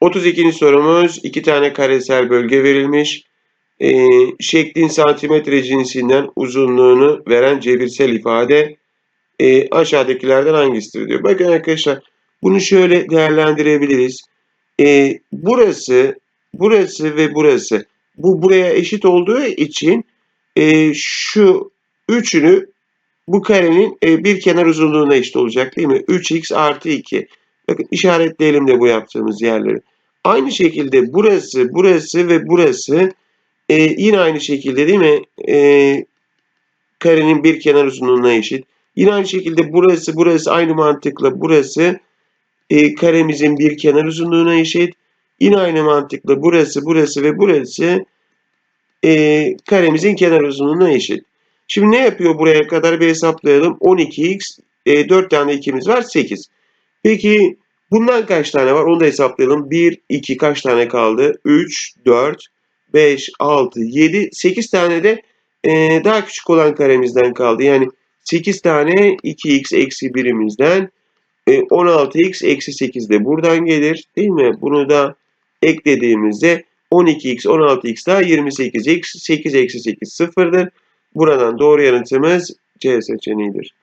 32. sorumuz iki tane karesel bölge verilmiş. Ee, şeklin santimetre cinsinden uzunluğunu veren cebirsel ifade e, aşağıdakilerden hangisidir diyor. Bakın arkadaşlar bunu şöyle değerlendirebiliriz. Ee, burası, burası ve burası bu buraya eşit olduğu için e, şu üçünü bu karenin e, bir kenar uzunluğuna eşit olacak değil mi? 3x artı 2. Bakın işaretleyelim de bu yaptığımız yerleri. Aynı şekilde burası, burası ve burası e, yine aynı şekilde değil mi? E, karenin bir kenar uzunluğuna eşit. Yine aynı şekilde burası, burası aynı mantıkla burası e, karemizin bir kenar uzunluğuna eşit. Yine aynı mantıkla burası, burası ve burası e, karemizin kenar uzunluğuna eşit. Şimdi ne yapıyor buraya kadar bir hesaplayalım. 12x, e, 4 tane 2'miz var 8. Peki bundan kaç tane var onu da hesaplayalım. 1, 2 kaç tane kaldı? 3, 4, 5, 6, 7, 8 tane de e, daha küçük olan karemizden kaldı. Yani 8 tane 2x eksi birimizden e, 16x eksi 8 de buradan gelir. Değil mi? Bunu da eklediğimizde 12x 16x daha 28x 8 eksi 8 sıfırdır. Buradan doğru yanıtımız C seçeneğidir.